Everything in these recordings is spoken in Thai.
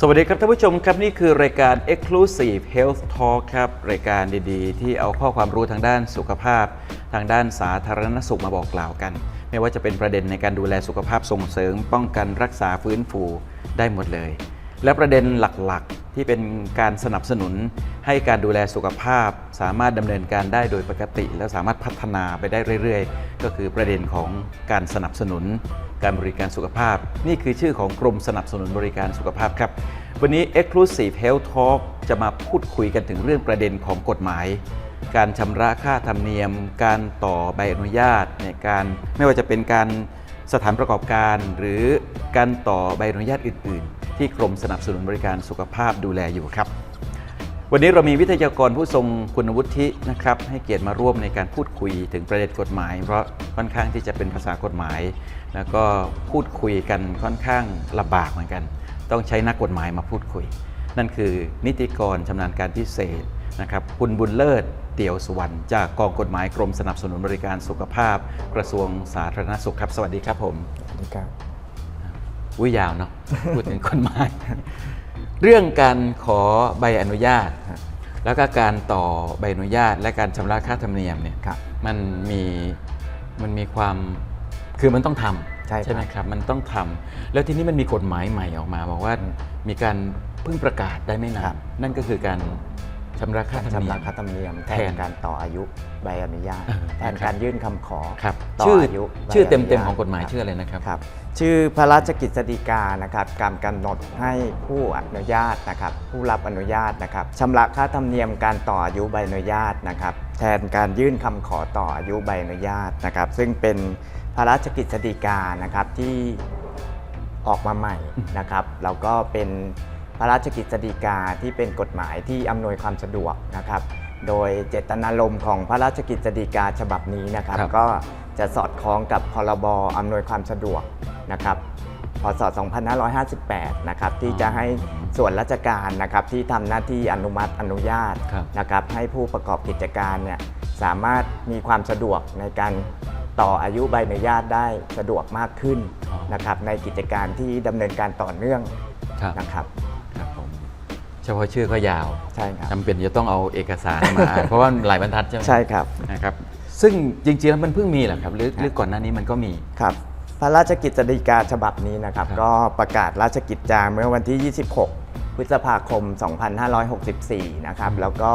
สวัสดีครับท่านผู้ชมครับ นี่คือรายการ Exclusive Health Talk ครับ รายการดีๆ ที่เอาข้อความรู้ทางด้านสุขภาพ ทางด้านสาธารณสุขมาบอกกล่าวกัน ไม่ว่าจะเป็นประเด็นในการดูแลสุขภาพส่งเสริม ป้องกันรักษาฟื้นฟูได้หมดเลย และประเด็นหลักๆ ที่เป็นการสนับสนุนให้การดูแลสุขภาพ สามารถดำเนินการได้โดยปกติ และสามารถพัฒนาไปได้เรื่อยๆ ก็คือประเด็นของการสนับสนุน การบริการสุขภาพ นี่คือชื่อของกรมสนับสนุนบริการสุขภาพครับ วันนี้ Exclusive Health Talk จะมาพูดคุยกันถึงเรื่องประเด็นของกฎหมาย การชำระค่าธรรมเนียม การต่อใบอนุญาตในการไม่ว่าจะเป็นการสถานประกอบการ หรือการต่อใบอนุญาตอื่น ๆ ที่กรมสนับสนุนบริการสุขภาพดูแลอยู่ครับ วันนี้เรามีวิทยากรผู้ทรงคุณวุฒินะครับ ให้เกียรติมาร่วมในการพูดคุยถึงประเด็นกฎหมาย เพราะค่อนข้างที่จะเป็นภาษากฎหมาย แล้วก็พูดคุยกันค่อนข้างลำบากเหมือนกัน ต้องใช้นักกฎหมายมาพูดคุย นั่นคือนิติกรชำนาญการพิเศษนะครับคุณบุญเลิศเตี่ยวสุวรรณจากกองกฎหมายกรมสนับสนุนบริการสุขภาพ กระทรวงสาธารณสุขครับ สวัสดีครับผมสวัสดีครับ อุ้ยยาวเนาะพูดถึงกฎหมาย เรื่องการขอใบอนุญาตครับแล้วก็การต่อใบอนุญาต และการชำระค่าธรรมเนียมเนี่ยครับมันมีมันมีความคือมันต้องทำใช่ครับไหมครับมันต้องทำแล้วทีนี้มันมีกฎหมายใหม่ออกมา บอกว่ามีการเพิ่งประกาศได้ไม่นาครันบนั่นก็คือการ ชำระค่าธรรมชำเนียระมค่าธรรมเนียมแทแทนนการต่ออายุใบอนุญาตเออแทนนะครับการยื่นคำขอครับต่อชื่ออายุใบชื่อเต็มนุเต็มญาของกฎหมายครับชื่ออะไรนะครับครับ ชื่อพระราชกฤษฎีกานะครับการกำหนดให้ผู้อนุญาตนะครับ ผู้รับอนุญาตนะครับชำระค่าธรรมเนียมการต่ออายุใบอนุญาตนะครับ แทนการยื่นคำขอต่ออายุใบอนุญาตนะครับ ซึ่งเป็นพระราชกฤษฎีกานะครับที่ออกมาใหม่นะครับแล้วก็เป็น พระราชกิจสฎีกาที่เป็นกฎหมายที่อำนวยความสะดวกนะครับ โดยเจตนารมณ์ของพระราชกิจสฎีกาฉบับนี้นะครับครับ ก็จะสอดคล้องกับพรบอำนวยความสะดวกนะครับพศ 2558 นะครับที่จะให้ส่วนราชการนะครับที่ทำหน้าที่อนุมัติอนุญาตครับนะครับให้ผู้ประกอบกิจการเนี่ยสามารถมีความสะดวกในการต่ออายุใบอนุญาตได้สะดวกมากขึ้นอ๋อนะครับในกิจการที่ดำเนินการต่อเนื่องครับนะครับครับผมเฉพาะชื่อก็ยาวใช่ครับจำเป็นจะต้องเอาเอกสารมาอ่านเพราะว่าหลายบรรทัดใช่ไหมใช่ครับนะครับ ซึ่งจริงๆแล้วมันเพิ่งมีแหละครับหรือหรือก่อนหน้านี้มันก็มีครับ พระราชกิจฎีกาฉบับนี้นะครับครับ ก็ประกาศราชกิจจาเมื่อวันที่ 26 พฤษภาคม 2564 นะครับ แล้วก็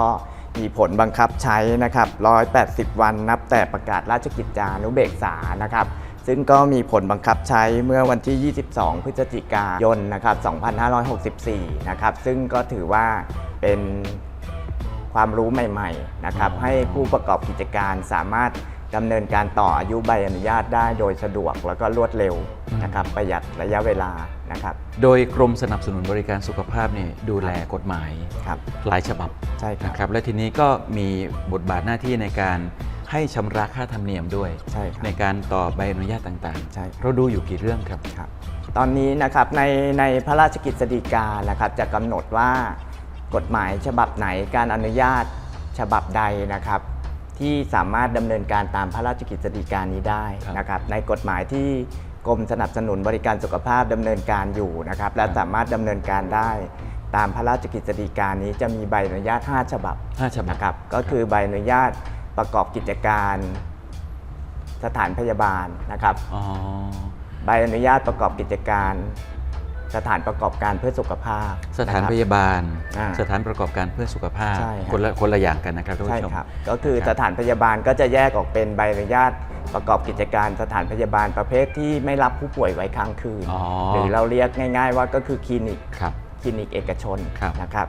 มีผลบังคับใช้นะครับ 180 วันนับแต่ประกาศราชกิจจานุเบกษานะครับ ซึ่งก็มีผลบังคับใช้เมื่อวันที่ 22 พฤศจิกายนนะครับ 2564 นะครับ ซึ่งก็ถือว่าเป็นความรู้ใหม่ๆ นะครับอ๋อให้ผู้ประกอบกิจการสามารถดำเนินการต่ออายุใบอนุญาตได้โดยสะดวกแล้วก็รวดเร็วนะครับประหยัดระยะเวลานะครับ โดยกรมสนับสนุนบริการสุขภาพเนี่ยดูแลกฎหมายครับหลายฉบับใช่ครับนะครับ และทีนี้ก็มีบทบาทหน้าที่ในการ ให้ชำระค่าธรรมเนียมด้วย ใช่ครับในการต่อใบอนุญาตต่างใช่ครับเราดูอยู่กี่เรื่องครับ ครับ ตอนนี้นะครับในในพระราชกิจฎีกานะครับจะกำหนดว่ากฎหมายฉบับไหนการอนุญาตฉบับใดนะครับ ที่สามารถดำเนินการตามพระราชกิจฎีกานี้ได้ครับ นะครับ ในกฎหมายที่กรมสนับสนุนบริการสุขภาพดำเนินการอยู่นะครับ และสามารถดำเนินการได้ ตามพระราชกิจฎีกานี้จะมีใบอนุญาต 5 ฉบับ ห้าฉบับ นะครับก็คือใบอนุญาต ประกอบกิจการสถานพยาบาลนะครับอ๋อใบอนุญาตประกอบกิจการสถานประกอบการเพื่อสุขภาพ สถานนะครับพยาบาลอ่าสถานประกอบการเพื่อสุขภาพใช่ครับคนละคนละอย่างกันนะครับท่านใช่ผู้ชมครับก็คือครับสถานพยาบาลก็จะแยกออกเป็นใบอนุญาตประกอบกิจการสถานพยาบาลประเภทที่ไม่รับผู้ป่วยไว้ค้างคืนอ๋อหรือเราเรียกง่าย ๆ ว่าก็คือคลินิกครับคลินิกเอกชนครับนะครับ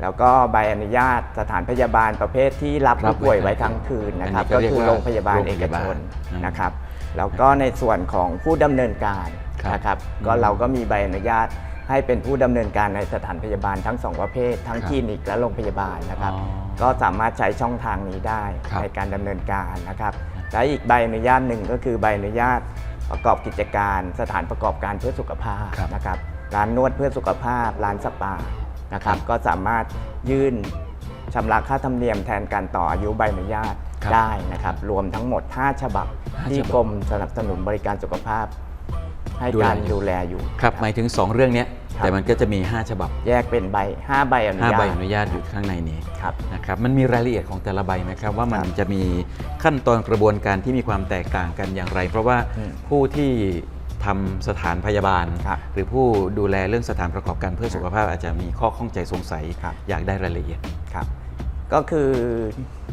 แล้วก็ใบอนุญาตสถานพยาบาลประเภทที่รับรับผู้ป่วยไว้ไว้ค้างคืนนะครับอันนี้ก็ก็คือเรียกว่าโรงพยาบาลโรงเอพกยาบาลชนอืมนะครับแล้วก็ในส่วนของผู้ดำเนินการครับนะครับอืมก็เราก็มีใบอนุญาตให้เป็นผู้ดำเนินการในสถานพยาบาลทั้งสองประเภท ทั้งครับคลินิกและโรงพยาบาลนะครับอ๋อก็สามารถใช้ช่องทางนี้ได้ครับในการดำเนินการนะครับและอีกใบอนุญาตหนึ่งก็คือใบอนุญาตประกอบกิจการ สถานประกอบการเพื่อสุขภาพครับนะครับ ร้านนวดเพื่อสุขภาพ ร้านสปา นะครับครับ ก็สามารถยื่นชำระค่าธรรมเนียมแทนการต่ออายุใบอนุญาตครับได้นะครับ รวมทั้งหมด 5 ฉบับห้าที่ฉบับกรมสนับสนุนบริการสุขภาพ ให้ดูแลการอยู่ ดูแลอยู่ ครับหมายถึง 2 เรื่องเนี้ยครับ แต่มันก็จะมี 5 ฉบับ แยกเป็นใบ 5 ใบอนุ5 ญาใบตอนุญาตอยู่ข้างในนี้ครับ นะครับมันมีรายละเอียดของแต่ละใบไหมครับ ว่ามันครับจะมีขั้นตอนกระบวนการที่มีความแตกต่างกันอย่างไร เพราะว่าอืมผู้ที่ ทำสถานพยาบาลครับหรือผู้ดูแลเรื่องสถานประกอบการเพื่อสุขภาพอาจจะมีข้อข้องใจสงสัยครับอยากได้รายละเอียดครับก็คือ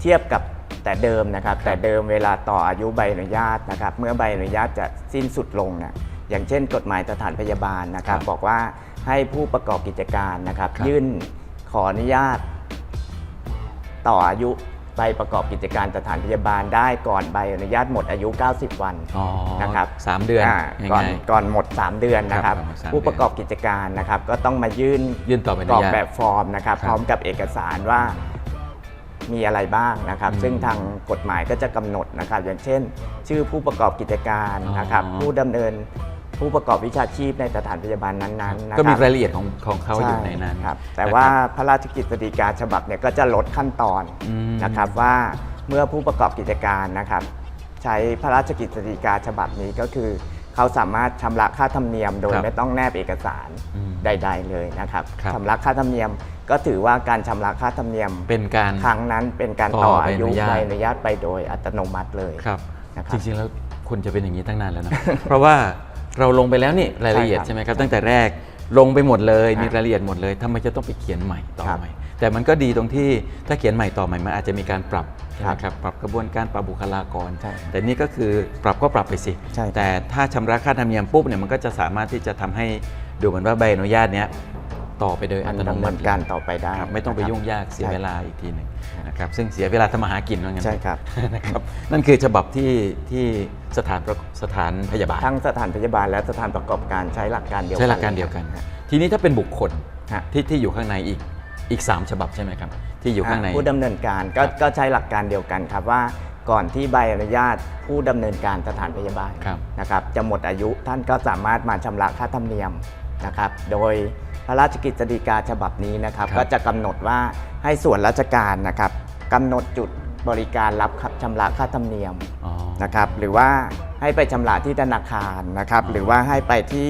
เทียบกับแต่เดิมนะครับ แต่เดิมเวลาต่ออายุใบอนุญาตนะครับ เมื่อใบอนุญาตจะสิ้นสุดลงเนี่ยอย่างเช่น กฎหมายสถานพยาบาลนะครับครับบอกว่าให้ผู้ประกอบกิจการนะครับครับยื่นขออนุญาตต่ออายุ ใบประกอบกิจการสถานพยาบาลได้ก่อนใบอนุญาตหมดอายุ 90 วันอ๋อนะครับสามเดือนอ่าก่อนง่ายก่อนหมด 3 เดือนนะครับครับก่อนหมดสามผู้ประกอบกิจการนะครับก็ต้องมายื่นยื่นต่อใบอนุกรอกญาตแบบฟอร์มนะครับครับ พร้อมกับเอกสารว่ามีอะไรบ้างนะครับอืมซึ่งทางกฎหมายก็จะกำหนดนะครับ อย่างเช่น ชื่อผู้ประกอบกิจการนะครับอ๋อผู้ดำเนิน ผู้ประกอบวิชาชีพในสถานพยาบาลนั้นๆนะก็มีคบรายละเอียดของของเขาอยู่ในนั้นช่ครับแต่นะครับว่าพระราชกิจสีกาฉบับเนี่ยก็จะลดขั้นตอนอืม นะครับว่าเมื่อผู้ประกอบกิจการนะครับ ใช้พระราชกิจสีกาฉบับนี้ก็คือ เขาสามารถชำระค่าธรรมเนียมโดยครับไม่ต้องแนบเอกสารอืมใด ๆ เลยนะครับครับ ชำระค่าธรรมเนียมก็ถือว่าการชำระค่าธรรมเนียม เป็นการ ครั้งนั้นเป็นการต่ต่ออใบอายุอนุญาต ใบอนุญาตไปโดยอัตโนมัติเลย ครับ นะครับจริงๆ แล้วควรจะเป็นอย่างนี้ตั้งนานแล้วนะ เพราะว่า เราลงไปแล้วนี่รายละเอียดใช่ครับใช่ไหมครับตั้งแต่แรกลงไปหมดเลยครับมีรายละเอียดหมดเลยทำไมจะต้องไปเขียนใหม่ต่อครับใหม่ แต่มันก็ดีตรงที่ถ้าเขียนใหม่ต่อใหม่มันอาจจะมีการปรับใช่ไหมครับครับปรับกระบวนการปรับบุคลากรใช่แต่นี่ก็คือปรับก็ปรับไปสิใช่ครับแต่ถ้าชำระค่าธรรมเนียมปุ๊บเนี่ยมันก็จะสามารถที่จะทำให้ดูเหมือนว่าใบอนุญาตเนี้ย ต่อไปโดยอัมันตโนดำมัเนิตินการต่อไปได้ครับไม่ต้องไปนะครับยุ่งยากเสียใช่เวลาอีกทีหนึ่งนะครับซึ่งเสียเวลาทำมาหากินว่างั้นใช่ครับนะครับนั่นคือฉบับที่ที่สถานประสถานพยาบาลทั้งสถานพยาบาลและสถานประกอบการใช้หลักการเดียวกันใช้หลักการเดียวกันฮะทีนี้ถ้าเป็นบุคคลฮะที่ที่อยู่ข้างในอีกอีก 3 ฉบับใช่ไหมครับ ที่อยู่ข้างในผู้ดำเนินการก็ครับก็ใช้หลักการเดียวกันครับว่าก่อนที่ใบอนุญาตผู้ดำเนินการสถานพยาบาลครับนะครับจะหมดอายุท่านก็สามารถมาชำระค่าธรรมเนียมนะครับโดยพ ระราชกิจสีกาฉบับนี้นะครับ ครับ ก็จะกำหนดว่าให้ส่วนราชการนะครับกำหนดจุดบริการรับชำระค่าธรรมเนียม อ๋อ นะครับหรือว่าให้ไปชำระที่ธนาคารนะครับอ๋อหรือว่าให้ไปที่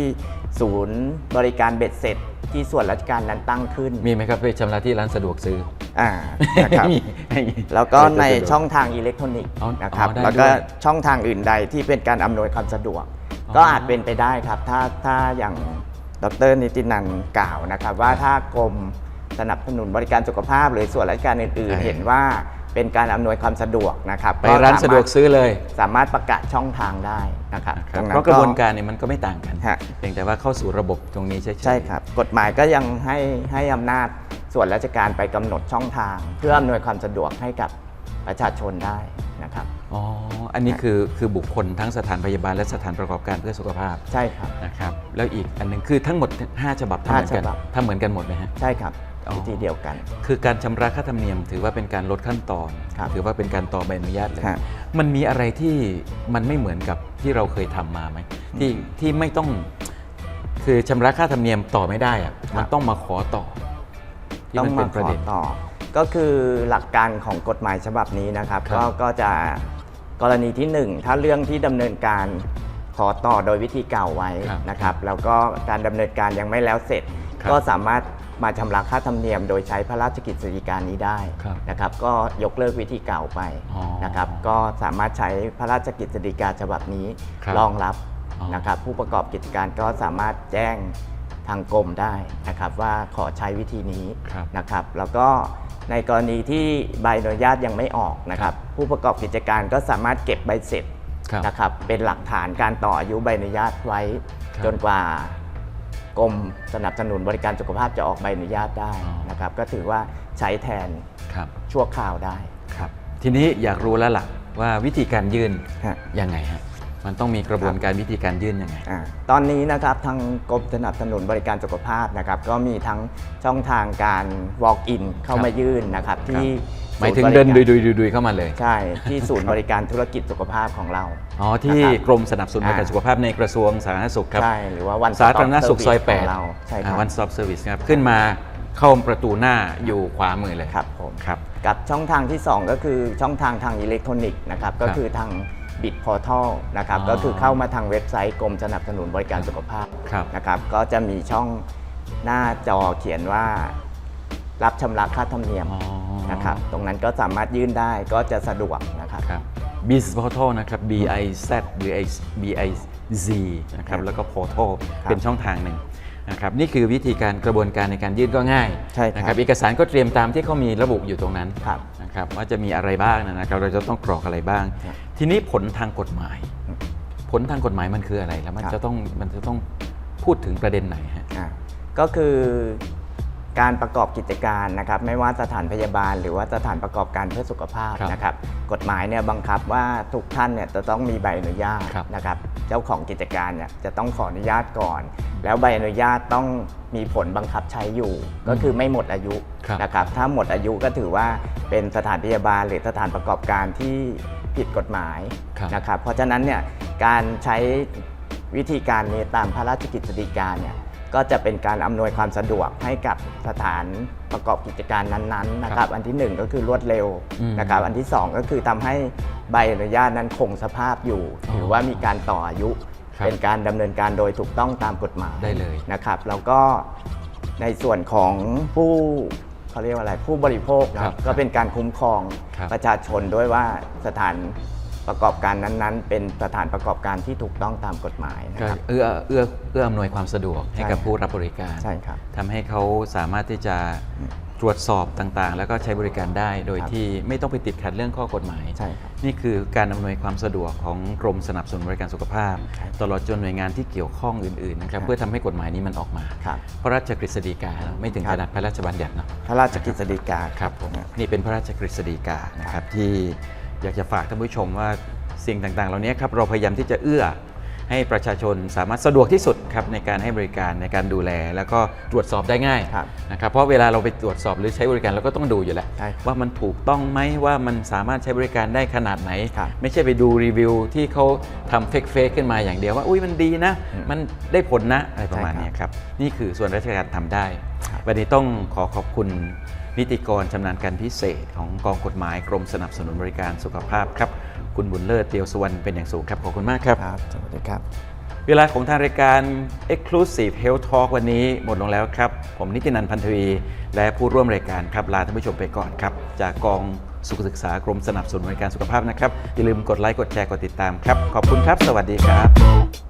ศูนย์บริการเบ็ดเสร็จที่ส่วนราชการนั้นตั้งขึ้นมีไหมครับไปชำระที่ร้านสะดวกซื้ออ่านะครับไม่มีไม่มี แล้วก็ในไม่สะดวช่องทางอิเล็กทรอนิกส์อ๋อนะครับอ๋อได้แล้วก็ด้วยช่องทางอื่นใดที่เป็นการอำนวยความสะดวก อ๋อ ก็อาจเป็นไปได้ครับ ถ้าถ้าอย่าง ดรนิตินันท์กล่าวนะครับ ว่าถ้ากรมสนับสนุนบริการสุขภาพ หรือส่วนราชการอื่นๆ เห็นว่าเป็นการอำนวยความสะดวกนะครับไปร้านสะดวกซื้อเลย สามารถประกาศช่องทางได้นะครับนะครับตงเพราะกระบวนการเนี่ยมันก็ไม่ต่างกันฮะเพียงแต่ว่าเข้าสู่ระบบตรงนี้ใช่ใช่ครับ กฎหมายก็ยังให้ให้อำนาจส่วนราชการไปกำหนดช่องทาง เพื่ออำนวยความสะดวกให้กับประชาชนได้นะครับ อ๋อ อันนี้คือคือบุคคลทั้งสถานพยาบาลและสถานประกอบการเพื่อสุขภาพใช่ครับ นะครับ แล้วอีกอันหนึงคือทั้งหมด 5 ฉบับทำเหมือนกันห้าฉบับ ทำเหมือนกันหมดไหมฮะ ใช่ครับอ๋อ วิธีเดียวกัน คือการชำระค่าธรรมเนียม ถือว่าเป็นการลดขั้นตอน ครับ ถือว่าเป็นการต่อใบอนุญาตเลย ครับ มันมีอะไรที่มันไม่เหมือนกับที่เราเคยทำมาไหมที่ที่ไม่ต้องคือชำระค่าธรรมเนียมต่อไม่ได้อะมันต้องมาขอต่อที่ต้องมันมาเป็นประขอเด็น ต่อ ก็คือหลักการของกฎหมายฉบับนี้นะครับ ครับก็ก็จะ กรณีที่หนึ่งถ้าเรื่องที่ดำเนินการขอต่อโดยวิธีเก่าไว้ครับนะครับ แล้วก็การดำเนินการยังไม่แล้วเสร็จครับก็สามารถมาชำระค่าธรรมเนียมโดยใช้พระราชกิจสีการนี้ได้ครับนะครับ ก็ยกเลิกวิธีเก่าไปอ๋อนะครับ ก็สามารถใช้พระราชกิจสีกาฉบับนี้ครับรองรับอ๋อนะครับ ผู้ประกอบกิจการก็สามารถแจ้งทางกรมได้นะครับ ว่าขอใช้วิธีนี้ครับนะครับ แล้วก็ ในกรณีที่ใบอนุญาตยังไม่ออกนะครับ ผู้ประกอบกิจการก็สามารถเก็บใบเสร็จครับนะครับเป็นหลักฐานการต่ออายุใบอนุญาตไว้ครับจนกว่ากรมสนับสนุนบริการสุขภาพจะออกใบอนุญาตได้อ๋อนะครับ ก็ถือว่าใช้แทนครับชั่วคราวได้ครับ ทีนี้อยากรู้แล้วล่ะว่าวิธีการยื่นฮะยังไงฮะ มันต้องมีกระบวนการวิธีการยื่นยังไงอาตอนนี้นะครับทางกรมสนับสนุนบริการสุขภาพนะครับ ก็มีทั้งช่องทางการ walk in เข้ามายื่นนะครับ ที่หมายถึงศูเดินบดุริยการดุยดุยดุยเข้ามาเลยใช่ที่ศูนย์บริการธุรกิจสุขภาพของเรา อ๋อ ที่นะครับ กรมสนับสนุนบริการอ่าสุขภาพในกระทรวงสาธารณสุขครับ ใช่หรือว่าวันสาธารณสุขซอยของเราใช่ครับ8 one stop service ครับขึ้นมาเข้าประตูหน้าอยู่ขวามือเลยครับผม ครับ กับช่องทางที่ 2 ก็คือช่องทางทางอิเล็กทรอนิกส์นะครับ ก็คือทาง บิดพอร์ทัลนะครับอ๋อก็คือเข้ามาทางเว็บไซต์กรมสนับสนุนบริการสุขภาพครับ นะครับก็จะมีช่องหน้าจอเขียนว่า รับชำระค่าธรรมเนียมอ๋อ นะครับตรงนั้นก็สามารถยื่นได้ก็จะสะดวกนะครับ ครับ Business Portal นะครับ B I Z B I B I Z นะครับแล้วก็ Portal ครับเป็นช่องทางหนึ่งนะครับนี่คือวิธีการกระบวนการในการยื่นก็ง่ายใช่ครับ นะครับเอกสารก็เตรียมตามที่เขามีระบุอยู่ตรงนั้นครับ นะครับว่าจะมีอะไรบ้างนะครับเราจะต้องกรอกอะไรบ้าง ครับ ทีนี้ผลทางกฎหมาย ผลทางกฎหมายมันคืออะไรแล้วมันครับจะต้องมันจะต้องพูดถึงประเด็นไหนฮะ อ่าก็คือ การประกอบกิจการนะครับไม่ว่าสถานพยาบาล หรือว่าสถานประกอบการเพื่อสุขภาพครับนะครับกฎหมายเนี่ยบังคับว่าทุกท่านเนี่ยจะต้องมีใบอนุญาตครับ นะครับเจ้าของกิจการเนี่ยจะต้องขออนุญาตก่อน แล้วใบอนุญาตต้องมีผลบังคับใช้อยู่ ก็คือไม่หมดอายุครับ นะครับถ้าหมดอายุก็ถือว่าเป็นสถานพยาบาล หรือสถานประกอบการที่ผิดกฎหมาย ครับนะครับเพราะฉะนั้นเนี่ยการใช้วิธีการนี้ตามพระราชกิจสีกาเนี่ย ก็จะเป็นการอำนวยความสะดวกให้กับสถานประกอบกิจการนั้นๆนะครับ อันที่หนึ่งก็คือรวดเร็วอืมนะครับ อันที่สองก็คือทำให้ใบอนุญาตนั้นคงสภาพอยู่อ๋อหรือว่ามีการต่ออายุครับเป็นการดำเนินการโดยถูกต้องตามกฎหมายได้เลยนะครับ แล้วก็ในส่วนของผู้เขาเรียกว่าอะไรผู้บริโภคนะคครัรับบก็เป็นการคุ้มครองครับประชาชนด้วยว่าสถาน ประกอบการนั้นๆ เป็นสถานประกอบการที่ถูกต้องตามกฎหมายนะก็ครับ เอื้อเอื้อเอื้ออำนวยความสะดวกให้ใช่กับครับผู้รับบริการใช่ครับ ทำให้เขาสามารถที่จะตรวจสอบต่างๆ แล้วก็ใช้บริการได้โดยครับ ที่ไม่ต้องไปติดขัดเรื่องข้อกฎหมาย ใช่ครับ นี่คือการอำนวยความสะดวกของกรมสนับสนุนบริการสุขภาพ ครับตลอดจนหน่วยงานที่เกี่ยวข้องอื่นๆนะครับครับ เพื่อทำให้กฎหมายนี้มันออกมา ครับ พระราชกฤษฎีกาไม่ถึงครัขบนาดพระราชบัญญัติเนาะพระราชกฤษฎีกา ครับผมนี่เป็นพระราชกฤษฎีกานะครับที่ อยากจะฝากท่านผู้ชมว่าสิ่งต่างๆ เหล่านี้ครับเราพยายามที่จะเอื้อให้ประชาชนสามารถสะดวกที่สุดครับในการให้บริการในการดูแล แล้วก็ตรวจสอบได้ง่ายครับนะครับเพราะเวลาเราไปตรวจสอบหรือใช้บริการเราก็ต้องดูอยู่แล้วใช่ครับว่ามันถูกต้องไหมว่ามันสามารถใช้บริการได้ขนาดไหนครับไม่ใช่ไปดูรีวิวที่เขาทำเฟกเฟกขึ้นมาอย่างเดียวว่าอุ้ยมันดีนะอืมมันได้ผลนะอะไรประมาณใช่ครับเนี้ยครับนี่คือส่วนราชการทำได้ครับวันนี้ต้องขอขอบคุณ นิติกรชำนาญการพิเศษของกองกฎหมายกรมสนับสนุนบริการสุขภาพครับ คุณบุญเลิศเตียวสุวรรณเป็นอย่างสูงครับ ขอบคุณมากครับ ครับ สวัสดีครับ เวลาของทางรายการ Exclusive Health Talk วันนี้หมดลงแล้วครับ ผมนิตินันท์พันธวี และผู้ร่วมรายการครับลาท่านผู้ชมไปก่อนครับ จากกองสุขศึกษากรมสนับสนุนบริการสุขภาพนะครับอย่าลืมกดไลค์กดแชร์กดติดตามครับขอบคุณครับ สวัสดีครับ